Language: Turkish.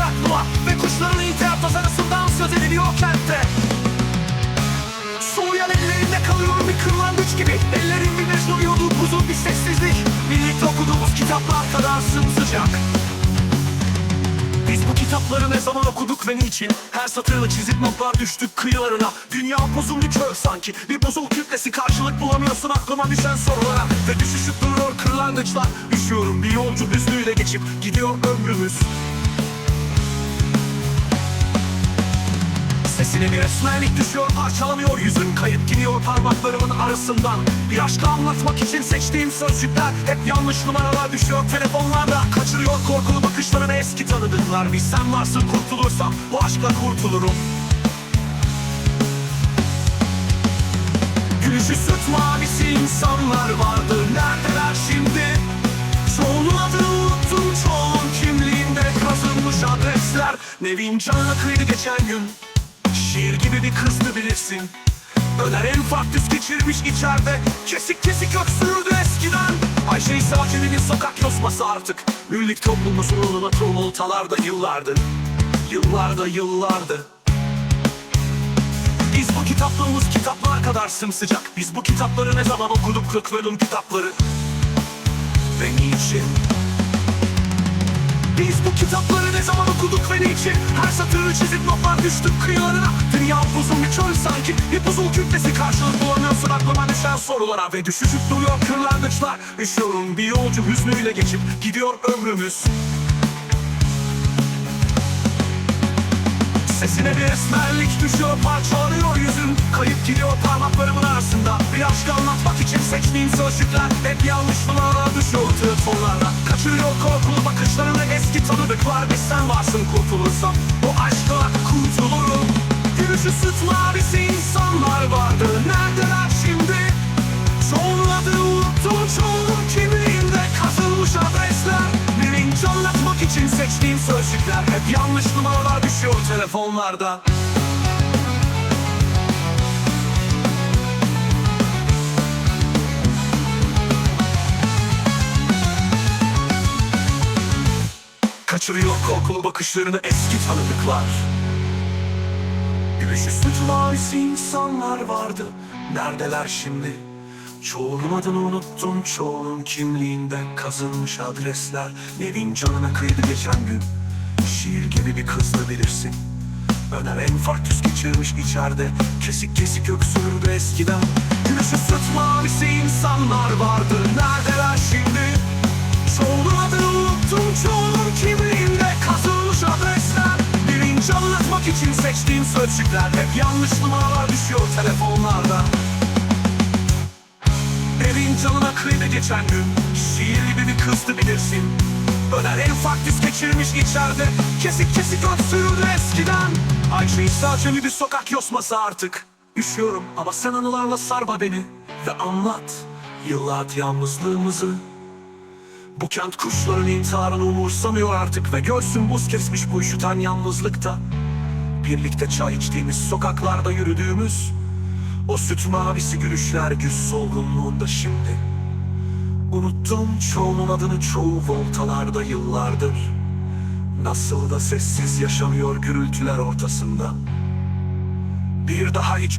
toprak doğa Ve kuşların iltihap tasarısından söz ediliyor kentte. Soğuyan ellerinde kalıyor bir kırlangıç gibi. Ellerin bir mecnun yolu uzun bir sessizlik. Birlikte okuduğumuz kitaplar kadar sımsıcak biz bu kitapları ne zaman okuduk ve niçin? Her satırını çizip notlar düştük kıyılarına. Dünya bozuldu kör sanki. Bir bozul kütlesi karşılık bulamıyorsun aklıma düşen sorulara. Ve düşüşüp duruyor kırlangıçlar. Üşüyorum bir yolcu hüznüyle geçip gidiyor ömrümüz. Sesine bir esmerlik düşüyor parçalanıyor. Yüzün Kayıp gidiyor parmaklarımın arasından. Bir aşkı anlatmak için seçtiğim sözcükler Hep yanlış numaralar düşüyor. Telefonlarda Kaçırıyor tanıdıklar Bir sen varsın kurtulursam bu aşkla kurtulurum. Gülüşü süt mavisi insanlar vardı. Neredeler şimdi? Çoğunun adını unuttum Çoğunun kimliğinde kazınmış adresler. Nevin canına kıydı geçen gün. Şiir gibi bir kızdı bilirsin Öner en farklı geçirmiş içeride. Kesik kesik öksürürdü eskiden. Ayşe ise acemi bir sokak yosması artık. Ünlük toplumumuzun ununa tumultalarda yıllardır. Yıllarda yıllardı biz bu kitaplığımız kitaplar kadar sımsıcak. Biz bu kitapları ne zaman okuduk? Kırkların kitapları. Ve niçin? Biz bu kitapları ne zaman okuduk ve niçin? Her satırı çizip notlar düştük kıyılarına. Dünya buzun bir çöl sanki. Bir buzul kütlesi karşılık bulamıyorsun. Aklıma düşen sorulara Ve düşüşüp duruyor kırlangıçlar. Üşüyorum bir yolcu hüznüyle geçip gidiyor ömrümüz. Sesine bir esmerlik düşüyor parçalanıyor yüzün. Kayıp gidiyor parmaklarımın arasında Aşkı anlatmak için seçtiğim sözcükler Hep yanlış numaralar düşüyor telefonlarla Kaçırıyor korkulu bakışlarını eski tanıdıklar. Bir sen varsın kurtulursam o aşkla kurtulurum. Gülüşü süt mavisi insanlar vardı. Neredeler şimdi? Çoğunun adını unuttum çoğunun kimliğinde kazılmış adresler. Bilinç anlatmak için seçtiğim sözcükler Hep yanlış numaralar düşüyor telefonlarda Kaçırıyor korkulu bakışlarını eski tanıdıklar. Süt mavisi insanlar vardı. Neredeler şimdi? Çoğunun adını unuttum Çoğunun kimliğinde kazınmış adresler. Nevin canına kıydı geçen gün. Şiir gibi bir kızdı bilirsin. Öner en farklı geçirmiş içeride. Kesik kesik öksürürdü eskiden. Gülüşü süt mavisi insanlar vardı. Neredeler şimdi? Çoğunun adını unuttum Çoğunun kimliğinde anlatmak için seçtiğim sözcükler Hep yanlış numaralar düşüyor telefonlarda. Evin canına kıydı geçen gün Şiir gibi bir kızdı bilirsin. Öner en farklı geçirmiş içeride Kesik kesik öksürürdü eskiden. Ayşe ise acemi bir sokak yosması artık. Üşüyorum ama sen anılarla sarma beni Ve anlat Yıllat yalnızlığımızı. Bu kent kuşların intiharını umursamıyor artık Ve göğsüm buz kesmiş bu üşüten yalnızlıkta Birlikte çay içtiğimiz sokaklarda yürüdüğümüz O süt mavisi gülüşler güz solgunluğunda şimdi. Unuttum çoğunun adını çoğu voltalarda yıllardır. Nasıl da sessiz yaşanıyor gürültüler ortasında. Bir daha hiç